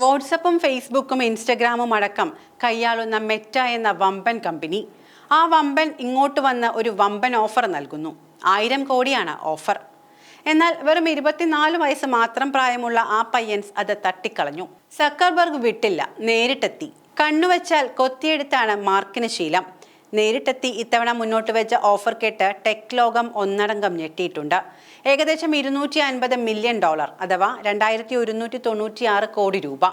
വാട്സപ്പും ഫേസ്ബുക്കും ഇൻസ്റ്റഗ്രാമും അടക്കം കൈയാളുന്ന മെറ്റ എന്ന വമ്പൻ കമ്പനി. ആ വമ്പൻ ഇങ്ങോട്ട് വന്ന ഒരു വമ്പൻ ഓഫർ നൽകുന്നു. ആയിരം കോടിയാണ് ഓഫർ. എന്നാൽ വെറും ഇരുപത്തിനാല് വയസ്സ് മാത്രം പ്രായമുള്ള ആ പയ്യൻസ് അത് തട്ടിക്കളഞ്ഞു. സക്കർബർഗ് വിട്ടില്ല നേരിട്ടെത്തി. കണ്ണുവച്ചാൽ കൊത്തിയെടുത്താണ് മാർക്കിന് ശീലം. നേരിട്ടെത്തി ഇത്തവണ മുന്നോട്ട് വെച്ച ഓഫർ കേട്ട് ടെക് ലോകം ഒന്നടങ്കം ഞെട്ടിയിട്ടുണ്ട്. ഏകദേശം ഇരുന്നൂറ്റി അൻപത് മില്യൺ ഡോളർ അഥവാ രണ്ടായിരത്തി ഒരുന്നൂറ്റി തൊണ്ണൂറ്റിയാറ് കോടി രൂപ.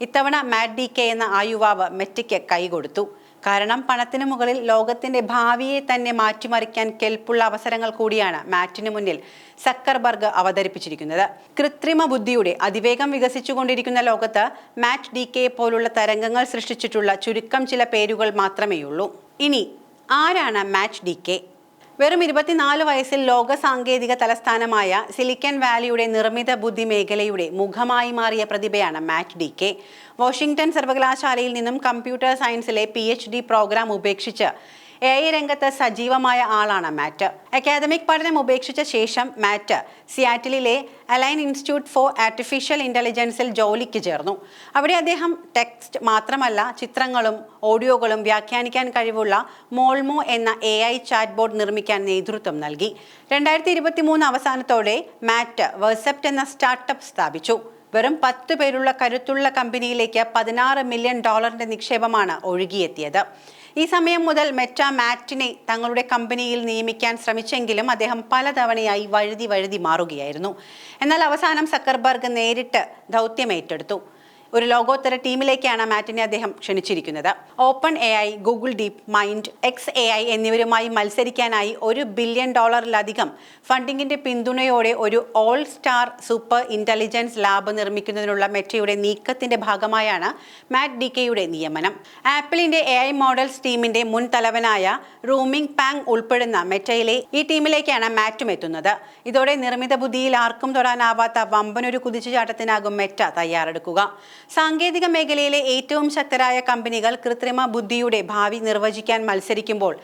ഇത്തവണ മാറ്റ് ഡി കെ എന്ന ആ യുവാവ് മെറ്റയ്ക്ക് കൈകൊടുത്തു. കാരണം പണത്തിന് മുകളിൽ ലോകത്തിന്റെ ഭാവിയെ തന്നെ മാറ്റിമറിക്കാൻ കെൽപ്പുള്ള അവസരങ്ങൾ കൂടിയാണ് മാറ്റിന് മുന്നിൽ സക്കർബർഗ് അവതരിപ്പിച്ചിരിക്കുന്നത്. കൃത്രിമ ബുദ്ധിയുടെ അതിവേഗം വികസിച്ചുകൊണ്ടിരിക്കുന്ന ലോകത്ത് മാറ്റ് ഡി കെ പോലുള്ള തരംഗങ്ങൾ സൃഷ്ടിച്ചിട്ടുള്ള ചുരുക്കം ചില പേരുകൾ മാത്രമേയുള്ളൂ. ഇനി ആരാണ് മാറ്റ് ഡി കെ? വെറും ഇരുപത്തിനാല് വയസ്സിൽ ലോക സാങ്കേതിക തലസ്ഥാനമായ സിലിക്കൻ വാലിയുടെ നിർമ്മിത ബുദ്ധി മേഖലയുടെ മുഖമായി മാറിയ പ്രതിഭയാണ് മാറ്റ് ഡി കെ. വാഷിംഗ്ടൺ സർവകലാശാലയിൽ നിന്നും കമ്പ്യൂട്ടർ സയൻസിലെ പി പ്രോഗ്രാം ഉപേക്ഷിച്ച് എ ഐ രംഗത്ത് സജീവമായ ആളാണ് മാറ്റ്. അക്കാദമിക് പഠനം ഉപേക്ഷിച്ച ശേഷം മാറ്റ് സിയാറ്റിലെ അലൈൻ ഇൻസ്റ്റിറ്റ്യൂട്ട് ഫോർ ആർട്ടിഫിഷ്യൽ ഇന്റലിജൻസിൽ ജോലിക്ക് ചേർന്നു. അവിടെ അദ്ദേഹം ടെക്സ്റ്റ് മാത്രമല്ല ചിത്രങ്ങളും ഓഡിയോകളും വ്യാഖ്യാനിക്കാൻ കഴിവുള്ള മോൾമോ എന്ന എ ഐ ചാറ്റ് ബോർഡ് നിർമ്മിക്കാൻ നേതൃത്വം നൽകി. രണ്ടായിരത്തി ഇരുപത്തി മൂന്ന് അവസാനത്തോടെ മാറ്റ് വേഴ്സെപ്റ്റ് എന്ന സ്റ്റാർട്ടപ്പ് സ്ഥാപിച്ചു. വെറും പത്ത് പേരുള്ള കരുത്തുള്ള കമ്പനിയിലേക്ക് പതിനാറ് മില്യൺ ഡോളറിന്റെ നിക്ഷേപമാണ് ഒഴുകിയെത്തിയത്. ഈ സമയം മുതൽ മെറ്റ മാറ്റിനെ തങ്ങളുടെ കമ്പനിയിൽ നിയമിക്കാൻ ശ്രമിച്ചെങ്കിലും അദ്ദേഹം പലതവണയായി വഴുതി വഴുതി മാറുകയായിരുന്നു. എന്നാൽ അവസാനം സക്കർബർഗ് നേരിട്ട് ദൗത്യം ഏറ്റെടുത്തു. ഒരു ലോകോത്തര ടീമിലേക്കാണ് മാറ്റിനെ അദ്ദേഹം ക്ഷണിച്ചിരിക്കുന്നത്. Open A I Google deep mind X A I എന്നിവരുമായി മത്സരിക്കാനായി ഒരു ബില്യൺ ഡോളറിലധികം ഫണ്ടിങ്ങിന്റെ പിന്തുണയോടെ ഒരു all star super intelligence lab നിർമ്മിക്കുന്നതിനുള്ള മെറ്റയുടെ നീക്കത്തിന്റെ ഭാഗമായാണ് മാറ്റ് ഡി കെയുടെ നിയമനം. ആപ്പിളിന്റെ എ ഐ മോഡൽസ് ടീമിന്റെ മുൻ തലവനായ റൂമിംഗ് പാങ് ഉൾപ്പെടുന്ന മെറ്റയിലെ ഈ ടീമിലേക്കാണ് മാറ്റും എത്തുന്നത്. ഇതോടെ നിർമ്മിത ബുദ്ധിയിൽ ആർക്കും തൊടാനാവാത്ത വമ്പനൊരു കുതിച്ചുചാട്ടത്തിനാകും മെറ്റ തയ്യാറെടുക്കുക. സാങ്കേതിക മേഖലയിലെ ഏറ്റവും ശക്തരായ കമ്പനികൾ കൃത്രിമ ബുദ്ധിയുടെ ഭാവി നിർവചിക്കാൻ മത്സരിക്കുമ്പോൾ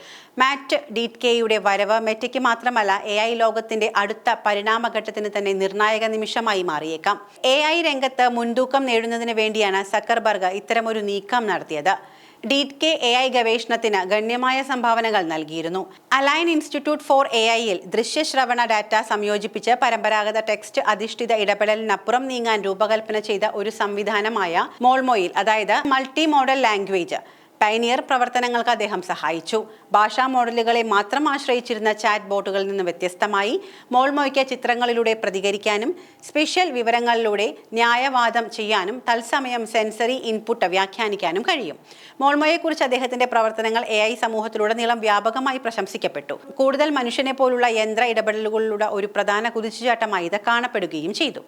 മാറ്റ് ഡിറ്റ്കെയുടെ വരവ് മെറ്റയ്ക്ക് മാത്രമല്ല എ ഐ ലോകത്തിന്റെ അടുത്ത പരിണാമഘട്ടത്തിന് തന്നെ നിർണായക നിമിഷമായി മാറിയേക്കാം. എ ഐ രംഗത്ത് മുൻതൂക്കം നേടുന്നതിന് വേണ്ടിയാണ് സക്കർബർഗ് ഇത്തരമൊരു നീക്കം നടത്തിയത്. ഡീറ്റ് കെ എ ഐ ഗവേഷണത്തിന് ഗണ്യമായ സംഭാവനകൾ നൽകിയിരുന്നു. അലൈൻ ഇൻസ്റ്റിറ്റ്യൂട്ട് ഫോർ എ ഐയിൽ ദൃശ്യശ്രവണ ഡാറ്റ സംയോജിപ്പിച്ച് പരമ്പരാഗത ടെക്സ്റ്റ് അധിഷ്ഠിത ഇടപെടലിനപ്പുറം നീങ്ങാൻ രൂപകൽപ്പന ചെയ്ത ഒരു സംവിധാനമായ മോൾമോയിൽ അതായത് മൾട്ടി മോഡൽ ലാംഗ്വേജ്. പൈനിയർ പ്രവർത്തനങ്ങൾക്ക് അദ്ദേഹം സഹായിച്ചു. ഭാഷാ മോഡലുകളെ മാത്രം ആശ്രയിച്ചിരുന്ന ചാറ്റ് ബോട്ടുകളിൽ നിന്ന് വ്യത്യസ്തമായി മോൾമോയ്ക്ക് ചിത്രങ്ങളിലൂടെ പ്രതികരിക്കാനും സ്പെഷ്യൽ വിവരങ്ങളിലൂടെ ന്യായവാദം ചെയ്യാനും തത്സമയം സെൻസറി ഇൻപുട്ട് വ്യാഖ്യാനിക്കാനും കഴിയും. മോൾമോയെക്കുറിച്ച് അദ്ദേഹത്തിന്റെ പ്രവർത്തനങ്ങൾ എ ഐ സമൂഹത്തിലുടനീളം വ്യാപകമായി പ്രശംസിക്കപ്പെട്ടു. കൂടുതൽ മനുഷ്യനെ പോലുള്ള യന്ത്ര ഇടപെടലുകളിലൂടെ ഒരു പ്രധാന കുതിച്ചുചാട്ടമായി ഇത് കാണപ്പെടുകയും ചെയ്തു.